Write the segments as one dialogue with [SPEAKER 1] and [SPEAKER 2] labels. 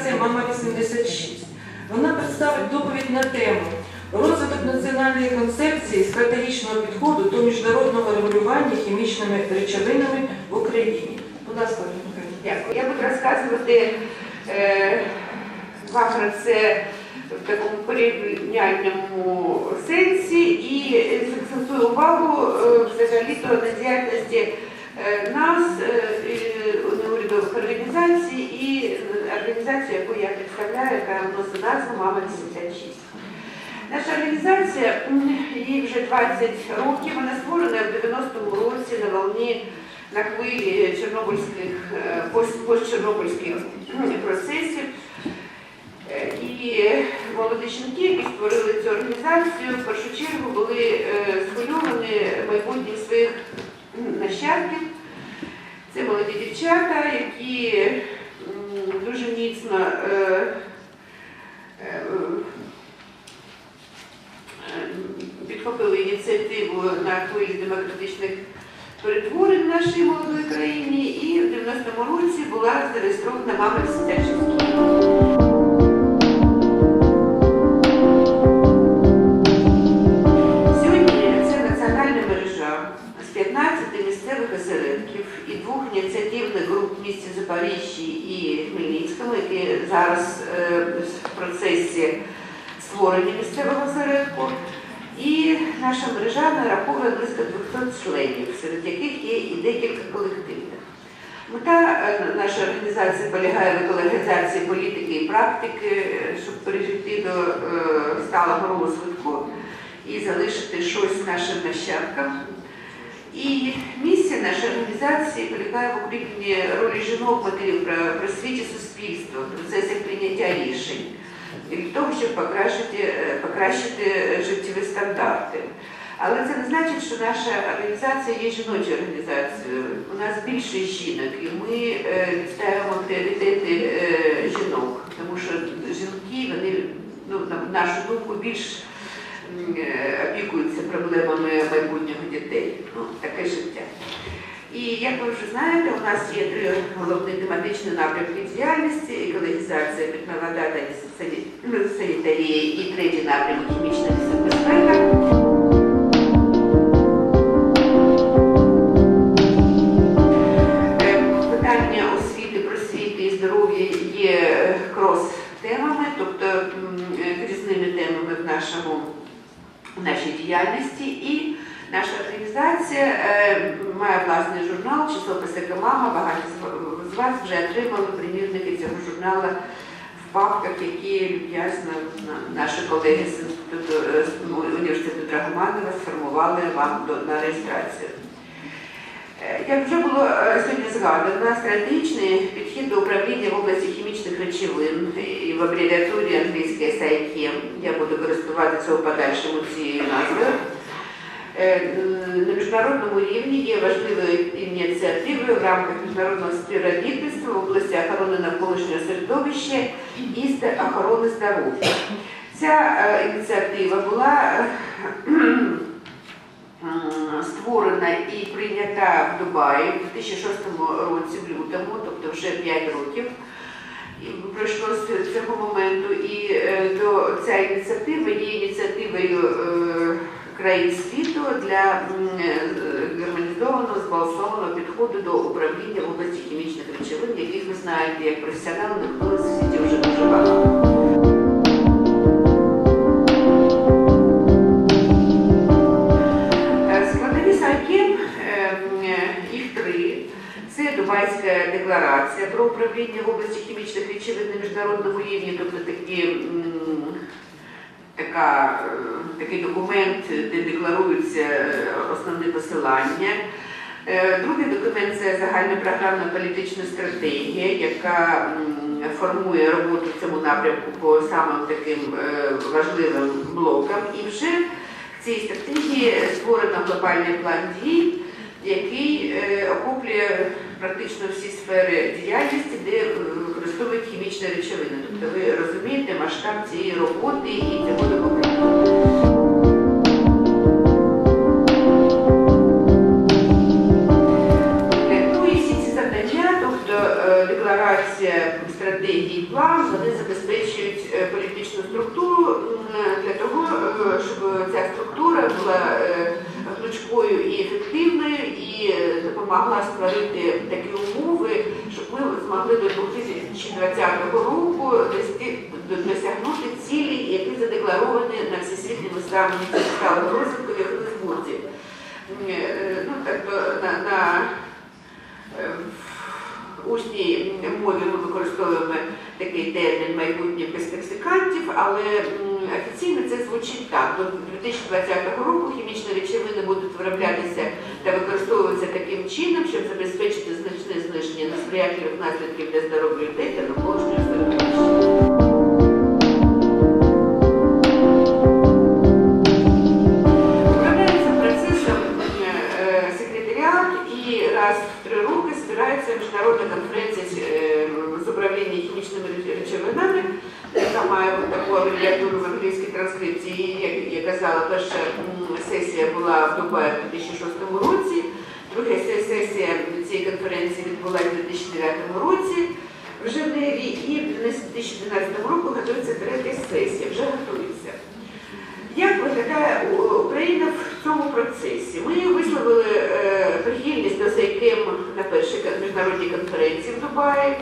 [SPEAKER 1] організація Мама 86. Вона представить доповідь на тему розвиток національної концепції стратегічного підходу до міжнародного регулювання хімічними речовинами в Україні. Будь ласка,
[SPEAKER 2] Дякую. Я буду розказувати е, вам про це в такому порівняльному сенсі і закцентую увагу е, взагалі-то на діяльності е, нас, е, організацій і організації, яку я представляю, яка носить назву Мама 86. Наша організація, їй вже 20 років, вона створена в 90-му році на волні на хвилі чорнобильських е, пост- постчорнобильських процесів. Е, І молоді жінки, які створили цю організацію, в першу чергу були схвильовані майбутнім своїх нащадків. Це молоді дівчата, які дуже міцно е, е, підхопили ініціативу на хвилі демократичних перетворень в нашій молодої країні і в 90-му році була зареєстрована мама 86. Зараз е, в процесі створення місцевого осередку. І наша мережа нараховує близько 200 членів, серед яких є і декілька колективних. Мета е, нашої організації полягає в екологізації політики і практики, е, щоб перейти до сталого розвитку і залишити щось нашим нащадкам. І місія нашої організації полягає в укріпленні ролі жінок, матерів про просвіті суспільства, в процесах прийняття рішень і для того, щоб покращити, е, покращити життєві стандарти. Але це не значить, що наша організація є жіночою організацією. У нас більше жінок, і ми е, відставимо пріоритети е, жінок, тому що жінки, вони, ну, на нашу думку, більш е, опікуються проблемами майбутнього дітей. Ну, таке життя. І як ви вже знаєте, у нас є три головні тематичні напрямки діяльності: екологізація, питна вода та санітарія і третій напрямок хімічна безпека. Е, Питання освіти, просвіти і здоров'я є е, в нашій діяльності. І наша організація е, має власний журнал, часописи «Екомама». Багато з- вас вже отримали примірники цього журналу в папках, які ясно наші колеги з інституту з університету Драгоманова сформували вам на реєстрацію. Як вже було е, сьогодні згадано, стратегічний підхід до управління в області хімічних речовин і в абревіатурі англійської SIChem, я буду користуватися у подальшому цією назвою. Е, На міжнародному рівні є важливою ініціативою в рамках міжнародного співробітництва в області охорони навколишнього середовища і охорони здоров'я. Ця е, ініціатива була створена і прийнята в Дубаї в 2006 році, в лютому, тобто вже 5 років. Пройшло з цього моменту, і е, до ця ініціатива є ініціативою е, країн світу для е, гармонізованого збалансованого підходу до управління в області хімічних речовин, яких ви знаєте як професіонали, хто в світі вже дуже багато. Дубайська декларація про управління в області хімічних речовин на міжнародному рівні, тобто такі, така, е, такий документ, де декларуються е, основні посилання. Е, Другий документ це загальна програмна політична стратегія, яка формує роботу в цьому напрямку по самим таким важливим блокам. І вже в цій стратегії створено глобальний план дій який е, охоплює практично всі сфери діяльності, де е, використовують хімічні речовини. Тобто ви розумієте масштаб цієї роботи і цього завдання, тобто е, декларація стратегії, план, вони забезпечують політичну структуру для того, щоб ця структура була гнучкою і ефективною допомогла створити такі умови, щоб ми змогли до 2020 року досягнути цілі, які задекларовані на всесвітньому саміті сталого розвитку в Йоханнесбурзі. М, е, Ну, так то на, на е, усній мові ми використовуємо такий термін майбутнє без лексикантів, але офіційно це звучить так. До 2020 року хімічні речовини будуть вироблятися та використовуватися чином, щоб забезпечити значне зниження несприятливих наслідків для здоров'я людей та навколишнього середовища. Е, збирається міжнародна конференція з, е, управління хімічними речовинами, яка має таку абревіатуру в англійській транскрипції. Як я казала, перша сесія була в Дубаї в 2006 році, друга се- сесія цієї конференції відбулася в 2009 році. В Женеві і в 2012 року готується третя сесія, вже готується. Як виглядає Україна в цьому процесі? Ми висловили е, прихильність до ЗайКЕМ на першій міжнародній конференції в Дубаї,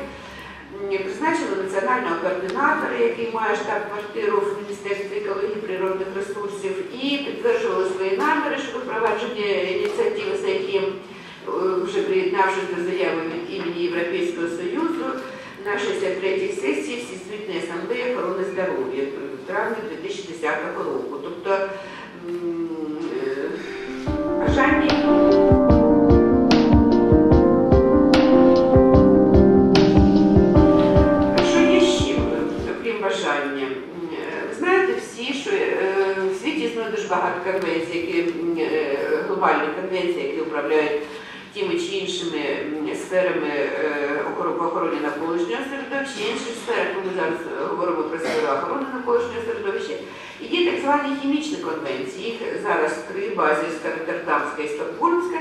[SPEAKER 2] призначили національного координатора, який має штаб-квартиру в Міністерстві екології природних ресурсів, і підтверджували свої наміри щодо впровадження ініціативи ЗайКЕМ, е, вже приєднавшись до заяви від імені Європейського Союзу на 63-й сесії Всесвітньої асамблеї охорони здоров'я в травні 2010 року. Тобто е, бажання е? Е, е, багато конвенцій, які е, глобальних конвенцій, які управляють тими чи іншими сферами е, охор- в охороні навколишнього середовища, інші сфери, коли ми зараз е, говоримо про сферу охорони навколишнього середовища. І є так звані хімічні конвенції. Їх зараз три базівська, Роттердамська і Стокгольмська.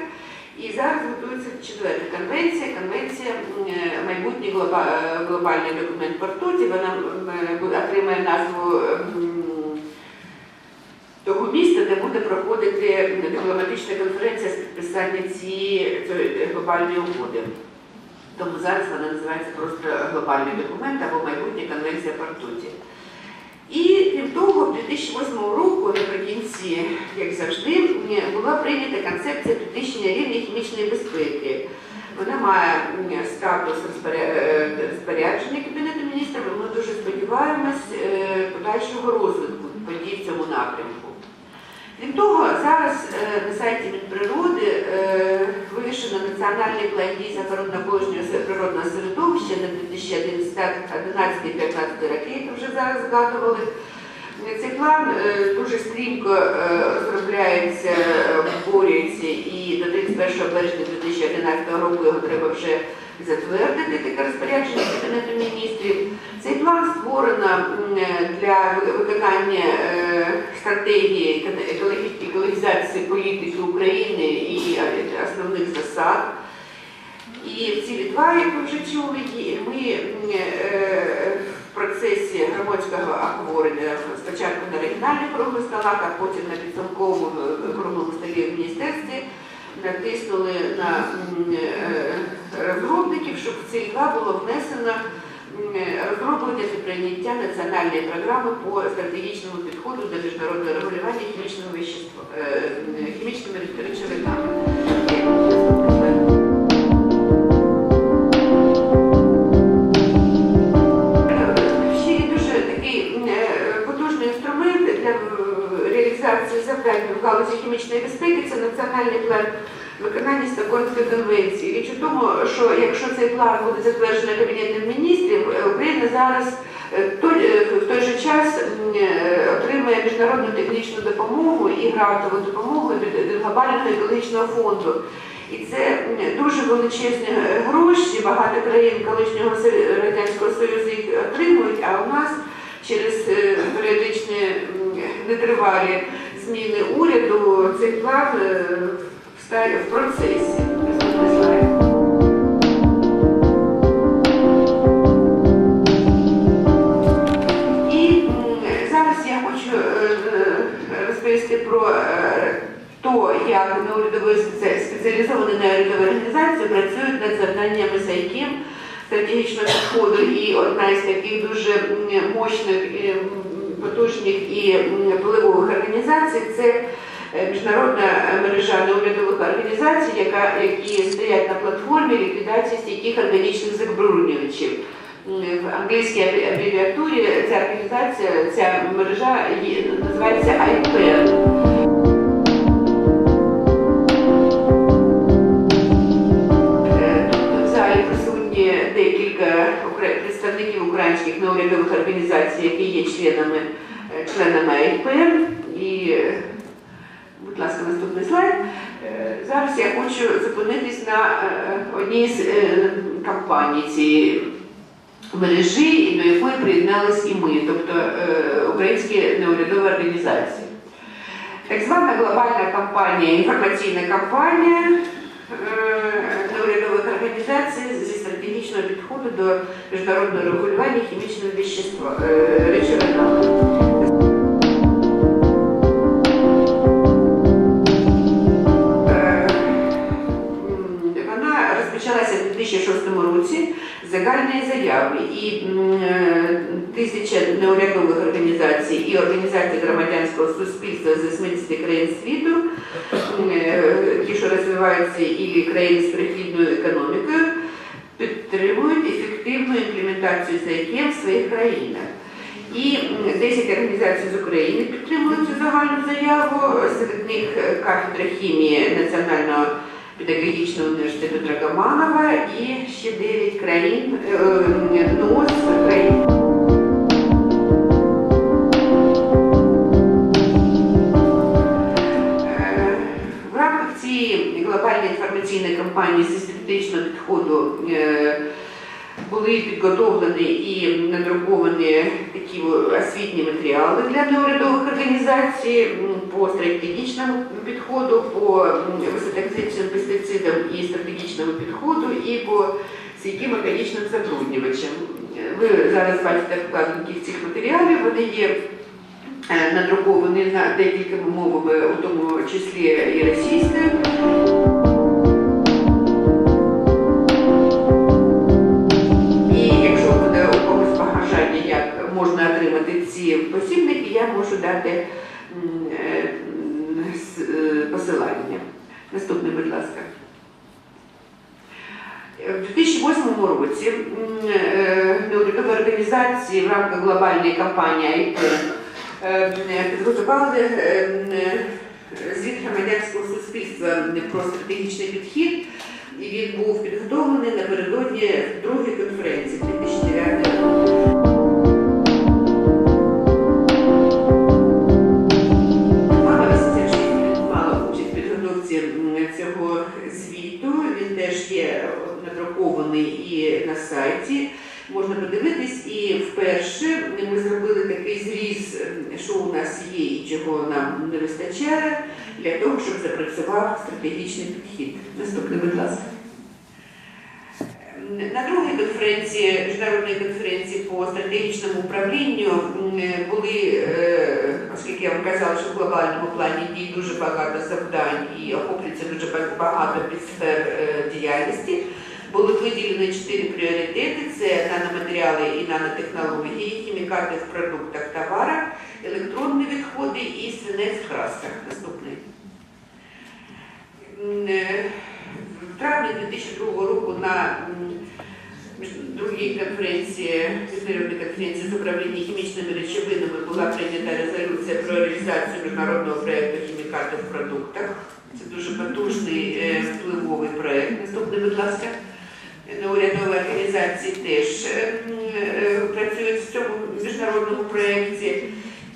[SPEAKER 2] І зараз готується четверта конвенція, конвенція е, майбутній глобальний документ по ртуті. Вона отримає назву того міста, де буде проходити дипломатична конференція з підписання цієї глобальної угоди. Тому зараз вона називається просто глобальний документ або майбутня конвенція по ртуті. І крім того, в 2008 року, наприкінці, як завжди, була прийнята концепція підвищення рівня хімічної безпеки. Вона має статус е, розпорядження Кабінету міністрів, і ми дуже сподіваємось е, подальшого розвитку подій в цьому напрямку. Крім того, зараз е, на сайті Мінприроди е, вивішено національний план дій з охорони навколишнього природного середовища на 2011-2015 роки, вже зараз згадували. Цей план е, дуже стрімко е, розробляється, е, обговорюється і до 31 березня 2011 року його треба вже затвердити таке розпорядження Кабінету міністрів. Цей план створено для виконання е, стратегії екологізації політики України і основних засад. І ці два, як ви вже чули, ми е, в процесі громадського обговорення спочатку на регіональних круглих столах, а потім на підсумковому е, круглому столі в міністерстві натиснули на розробників, щоб в ці два було внесено розроблення та прийняття національної програми по стратегічному підходу до міжнародного регулювання хімічного вещества, е, хімічними речовинами. Е, реалізації завдань в галузі хімічної безпеки. Це національний план виконання Стокгольмської конвенції. Річ у тому, що якщо цей план буде затверджений Кабінетом міністрів, е, Україна зараз е, е, в той же час отримує міжнародну технічну допомогу і грантову допомогу від глобального екологічного фонду. І це дуже величезні гроші. Багато країн колишнього Радянського Союзу їх отримують, а у нас через періодичні нетривалі зміни уряду цей план встає в. Наступний. І зараз я хочу е, е, розповісти про е, то, як неурядові спеці- спеціалізовані неурядові організації працюють над завданнями САЙКІМ стратегічного підходу. І одна із таких дуже мощних, потужних і впливових організацій це міжнародна мережа неурядових організацій, яка, які стоять на платформі ліквідації стійких органічних забруднювачів. В англійській абревіатурі ця організація, ця мережа називається IPN. Е, декілька представників українських неурядових організацій, які є членами, е, членами IPN. І, е, будь ласка, наступний слайд. Е, Зараз я хочу зупинитись на е, одній з е, кампаній цієї мережі, до якої приєднались і ми, тобто українські неурядові організації. Так звана глобальна кампанія, інформаційна кампанія неурядових організацій зі стратегічного підходу до міжнародного регулювання хімічних вещества, е, році загальної заяви і е, тисяча неурядових організацій і організацій громадянського суспільства з 80 країн світу, е, ті, що розвиваються, і країни з перехідною економікою, підтримують ефективну імплементацію ЗАК в своїх країнах. І м, 10 організацій з України підтримують цю загальну заяву. Серед них кафедра хімії Національного педагогічного університету Драгоманова і ще 9 країн е, е, НОС країн. Е, В рамках цієї глобальної інформаційної кампанії зі естетичного підходу були підготовлені і надруковані такі освітні матеріали для неурядових організацій по стратегічному підходу, по м, високотоксичним пестицидам і стратегічному підходу, і по стійким органічним забруднювачам. Ви зараз бачите вкладинки цих матеріалів, вони є е, надруковані на декількома мовами, у тому числі і російською. Отримати ці посібники, я можу дати е, е, посилання. Наступний, будь ласка. В 2008 році е, неурядові організації в рамках глобальної кампанії АІП підготували е, звіт громадянського суспільства про стратегічний підхід, і він був підготовлений напередодні другої конференції 2009 року. Стратегічний підхід. Наступний, будь ласка. На другій конференції, міжнародній конференції по стратегічному управлінню були, е, оскільки я вам казала, що в глобальному плані дій дуже багато завдань і охоплюється дуже багато підсфер е, діяльності, були виділені чотири пріоритети: це наноматеріали і нанотехнології, хімікати в продуктах, товарах, електронні відходи і свинець в красках. Е, В травні 2002 року на другій конференції, міжнародній конференції з управління хімічними речовинами була прийнята резолюція про реалізацію міжнародного проєкту хімікати в продуктах. Це дуже потужний е, впливовий проєкт. Наступний, будь ласка. Неурядові організації теж е, е, працюють в цьому міжнародному проєкті.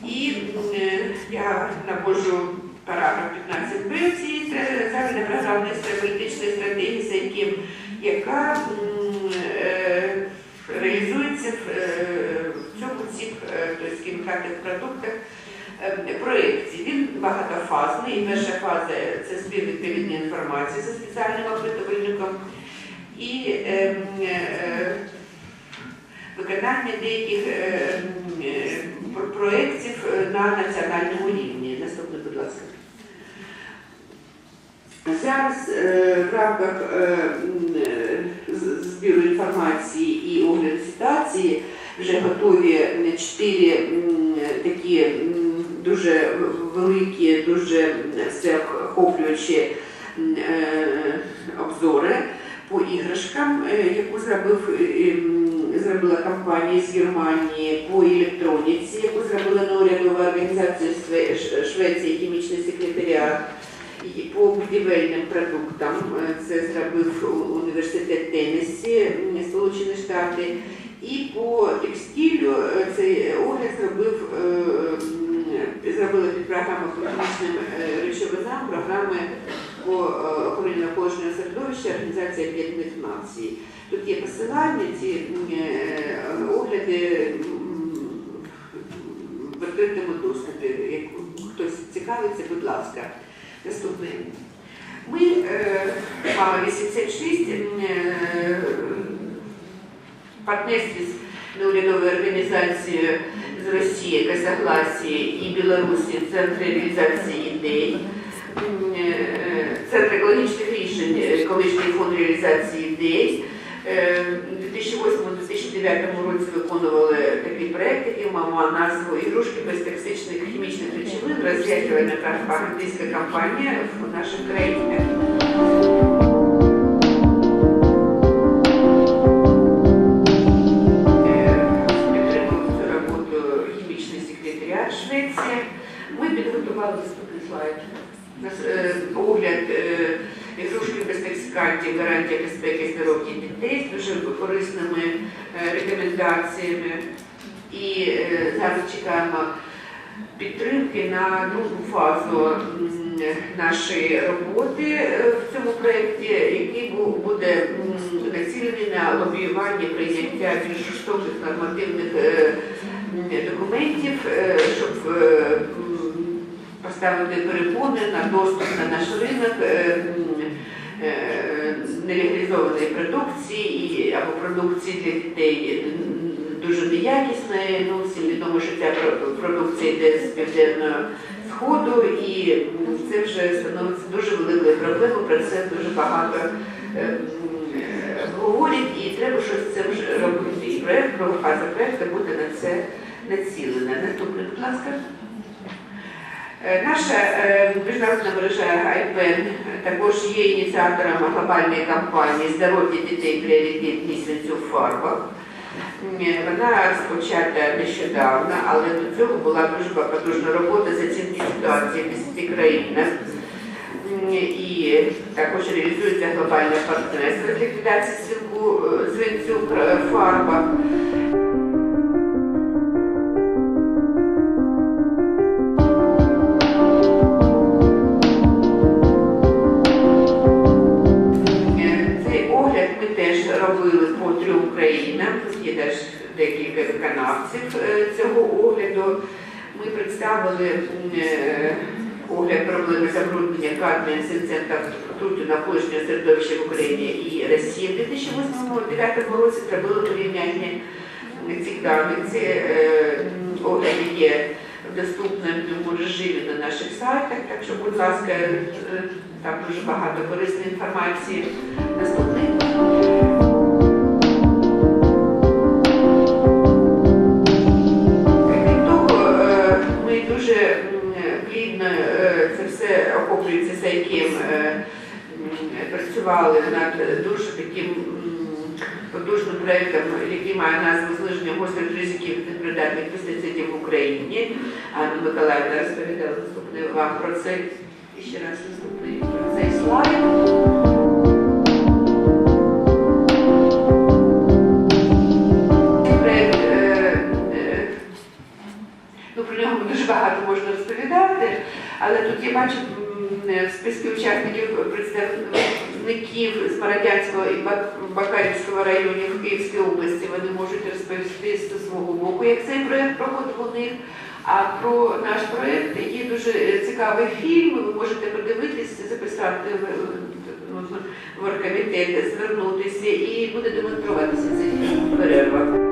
[SPEAKER 2] І е, я наводжу параграф 15б цієї стратегічної хімічної стратегії Сайким, яка е, реалізується в, е, в цьому цих тобто, продуктах проєкті. Він багатофазний. І перша фаза це збір відповідної інформації за спеціальним опитувальником і виконання деяких проєктів на національному рівні. Будь ласка. Зараз е, в рамках е, е, збіру інформації і огляду ситуації вже готові чотири такі дуже великі, дуже всеохоплюючі обзори по іграшкам, яку зробив, зробила компанія з Германії по електроніці, яку зробила неурядова організація Шве- Швеції хімічний секретаріат. І по будівельним продуктам е, це зробив університет Теннессі, Сполучені Штати. І по текстилю е, цей огляд зробив, е, зробили під програму хімічним речовинам, програми по охороні навколишнього середовища Організації Об'єднаних Націй. Тут є посилання, ці е, огляди в відкритому доступі. Як хтось цікавиться, будь ласка. Наступний. Ми е, мали 86 е, партнерстві з неурядовою організацією з Росії, Казахласії і Білорусі Центр реалізації ідей. Центр екологічних рішень, е, колишній фонд реалізації ідей. У 2008-2009 році виконували такий проект, який мав назву Ігрушки без токсичних хімічних речовин, роз'яснювальна пропагандистська кампанія в наших країнах. Е, цю роботу хімічний секретаріат Швеції. Ми підготували наступний слайд. Е, огляд е, ігрушки без токсикантів, гарантія безпеки здоров'я дітей з дуже корисними е, рекомендаціями. І зараз чекаємо підтримки на другу фазу нашої роботи в цьому проєкті, який бу- буде націлений на лобіювання прийняття більш жорстоких нормативних документів, щоб поставити перепони на доступ на наш ринок е, е, нелегалізованої продукції або продукції для дітей дуже неякісної. Ну, всім відомо, що ця продукція йде з південного сходу, і це вже становиться дуже великою проблемою. Про це дуже багато е, е, говорять, і треба щось з цим робити. І проект фаза проекту буде на це націлена. Наступний, будь ласка. Е, Наша е, міжнародна мережа IPEN також є ініціатором глобальної кампанії Здоров'я дітей пріоритет місяцю в фарбах. Вона розпочата нещодавно, але до цього була дуже потужна робота з оцінки ситуації в 10 країнах. І також реалізується глобальне партнерство з ліквідації е, свинцю в фарбах. Декілька виконавців е, цього огляду. Ми представили е, огляд проблеми забруднення кадмієм синцем та трутю навколишнього середовища в Україні і Росії в 2008-2009 році. Зробили порівняння цих даних. Ці е, огляди є доступному режимі на наших сайтах, так що, будь ласка, там дуже багато корисної інформації. Наступний. Охоплюється Сайким, е, працювали над дуже таким потужним проєктом, який має назву зниження гострих ризиків непридатних пестицидів в Україні. Анна Миколаївна розповідала наступне вам про це. І ще раз наступний про цей слайд. Е, е, ну, багато можна розповідати, але тут я бачу в списку учасників представників з Мародянського і Бак- Бакарівського районів Київської області. Вони можуть розповісти з свого боку, як цей проект проходив у них. А про наш проект є дуже е, цікавий фільм. Ви можете подивитися, записати в, в оргкомітет, звернутися і буде демонструватися цей фільм в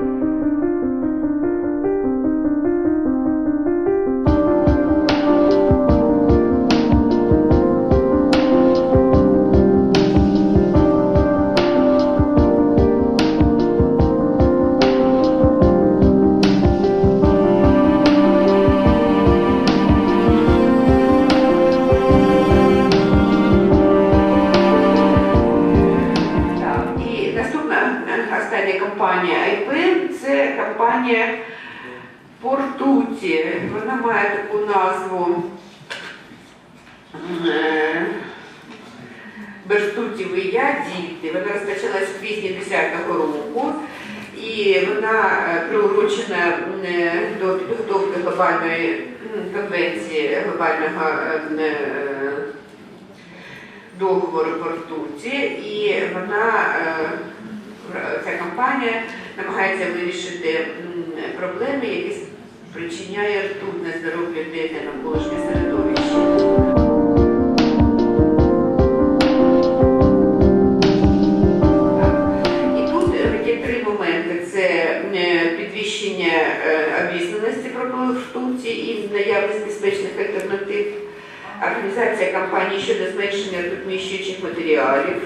[SPEAKER 2] кампанії щодо зменшення ртутьміщуючих матеріалів,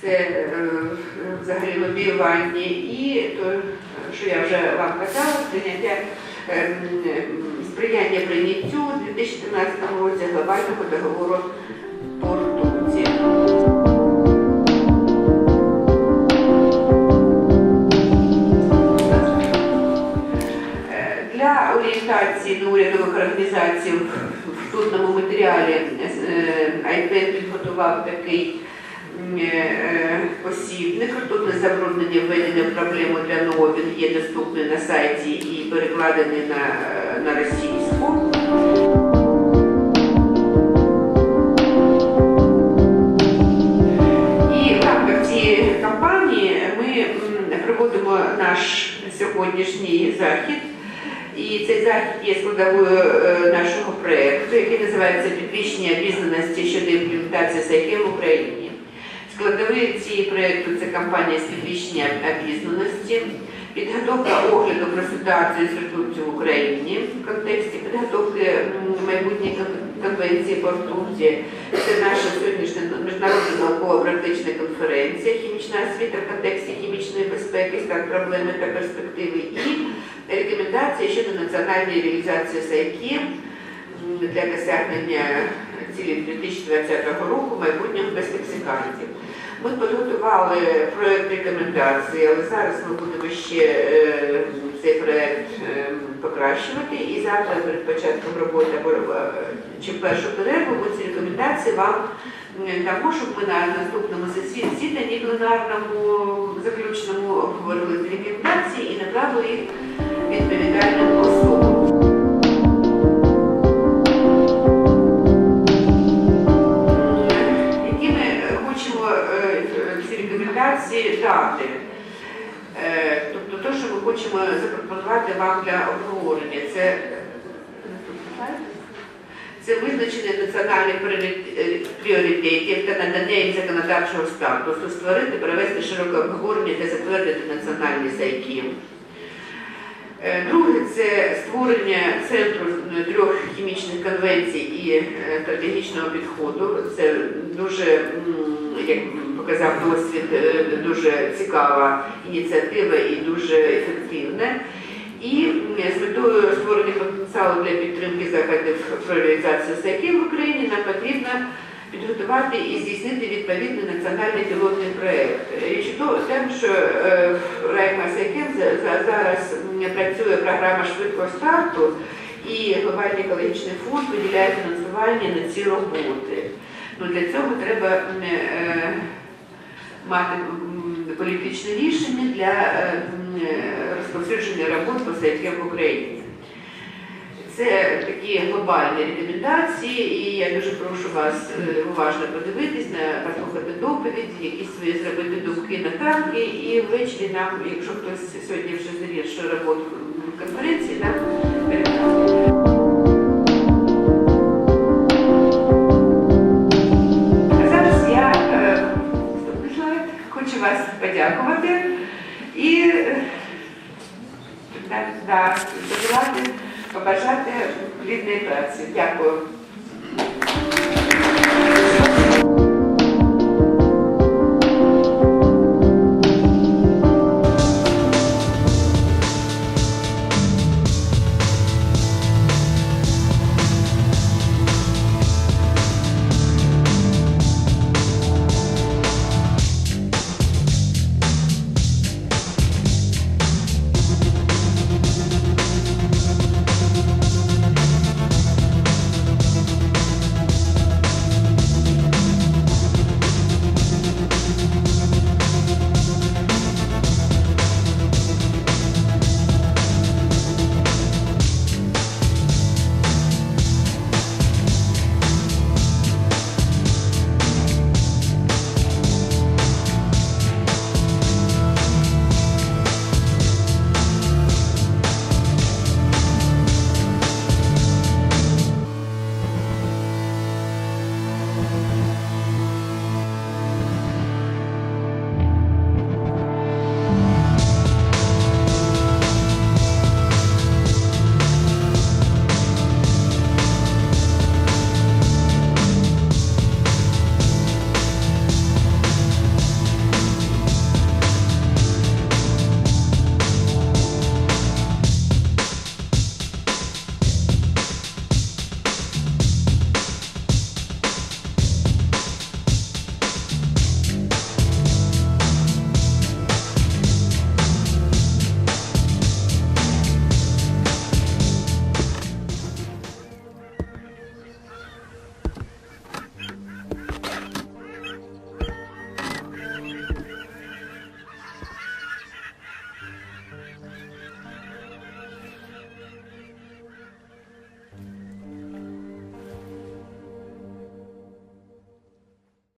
[SPEAKER 2] це е, взагалі лобіювання і то, що я вже вам казала, прийняття е, сприяння прийняттю у 2014 році глобального договору по. Е, Для орієнтації неурядових організацій в матеріалі IPN підготував такий е, посібник ртутне забруднення введення в проблему для НОО. Він є доступний на сайті і перекладений на, е, на російську. Кампанії ми проводимо наш сьогоднішній захід. І цей захід є складовою е, нашого проєкту, який називається Підвищення обізнаності щодо імплементації САЙКЕ в Україні. Складові цієї проєкту це кампанія з підвищення обізнаності, підготовка огляду про ситуацію з ртуттю в Україні в контексті підготовки майбутньої конвенції по ртуті. Це наша сьогоднішня міжнародна науково-практична конференція Хімічна освіта в контексті хімічної безпеки, стан проблеми та перспективи і рекомендації щодо національної реалізації САЙКІ для досягнення цілей 2020 року майбутнього без токсикантів. Ми підготували проєкт рекомендацій, але зараз ми будемо ще е, цей проєкт е, покращувати. І завтра перед початком роботи чи першу перерву ми ці рекомендації вам дамо, щоб ми на наступному засіданні пленарному заключному обговорили рекомендації і направили їх відповідальним особам. які ми е, хочемо е, ці рекомендації дати. Е, Тобто те, що ми хочемо запропонувати вам для обговорення, це, визначення національних е, пріоритетів та надання їм законодавчого статусу, створити, провести широке обговорення та затвердити національні сайки. Е, Друге це створення центру е, трьох хімічних конвенцій і е, стратегічного підходу. Це дуже, як показав досвід, дуже цікава ініціатива і дуже ефективна. І з метою створення потенціалу для підтримки заходів про реалізацію САКів в Україні нам потрібно підготувати і здійснити відповідний національний пілотний проєкт. Річ у тому, що е, в Райма Сайкем зараз працює програма швидкого старту, і глобальний екологічний фонд виділяє фінансування на ці роботи. Ну, для цього треба е, мати політичне рішення для е, розповсюдження робот по в Україні. Це такі глобальні рекомендації, і я дуже прошу вас е, уважно подивитись на послухати доповідь, якісь свої зробити думки на танки, і ввечері нам, якщо хтось сьогодні вже завершив роботу в конференції, нам передати. Е, хочу вас подякувати. І е, да, побажати плідної праці. Дякую.